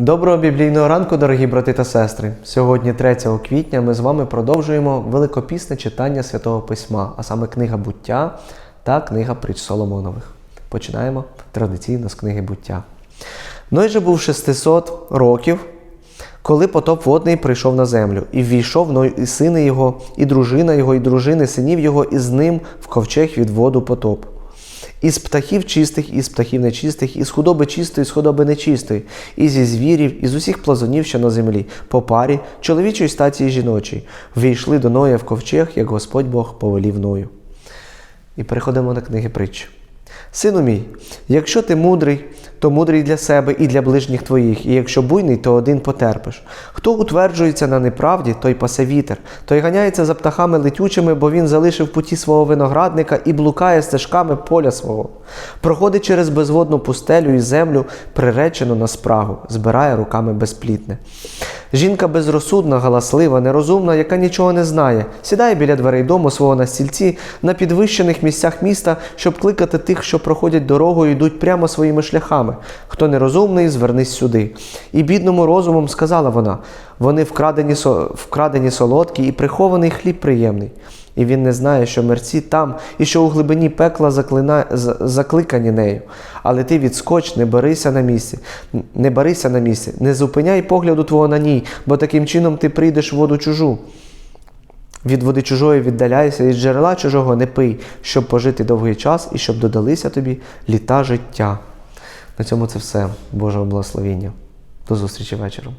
Доброго біблійного ранку, дорогі брати та сестри. Сьогодні, 3 квітня, ми з вами продовжуємо великопісне читання Святого Письма, а саме книга буття та книга притч Соломонових. Починаємо традиційно з книги буття. Ной же був 600 років, коли потоп водний прийшов на землю, і ввійшов Ной і сини його, і дружина його, і дружини синів його, і з ним в ковчег від воду потоп. Із птахів чистих, із птахів нечистих, із худоби чистої, з худоби нечистої, і зі звірів, із усіх плазунів, що на землі, по парі, чоловічої статі і жіночої, війшли до Ноя в ковчег, як Господь Бог повелів Ною. І переходимо до книги притч. Сину мій, якщо ти мудрий, то мудрий для себе і для ближніх твоїх, і якщо буйний, то один потерпиш. Хто утверджується на неправді, той пасе вітер, той ганяється за птахами летючими, бо він залишив путі свого виноградника і блукає стежками поля свого. Проходить через безводну пустелю і землю, приречену на спрагу, збирає руками безплітне. Жінка безрозсудна, галаслива, нерозумна, яка нічого не знає, сідає біля дверей дому свого на стільці на підвищених місцях міста, щоб кликати тих, що проходять дорогою, і йдуть прямо своїми шляхами. Хто нерозумний, звернись сюди. І бідному розумом сказала вона: вони вкрадені, вкрадені солодкі і прихований хліб приємний. І він не знає, що мерці там, і що у глибині пекла заклина... закликані нею. Але ти відскоч, не берися на місці, не барися на місці, не зупиняй погляду твого на ній, бо таким чином ти прийдеш в воду чужу. Від води чужої віддаляйся, і з джерела чужого не пий, щоб пожити довгий час і щоб додалися тобі літа життя. На цьому це все. Божого благословіння. До зустрічі вечором.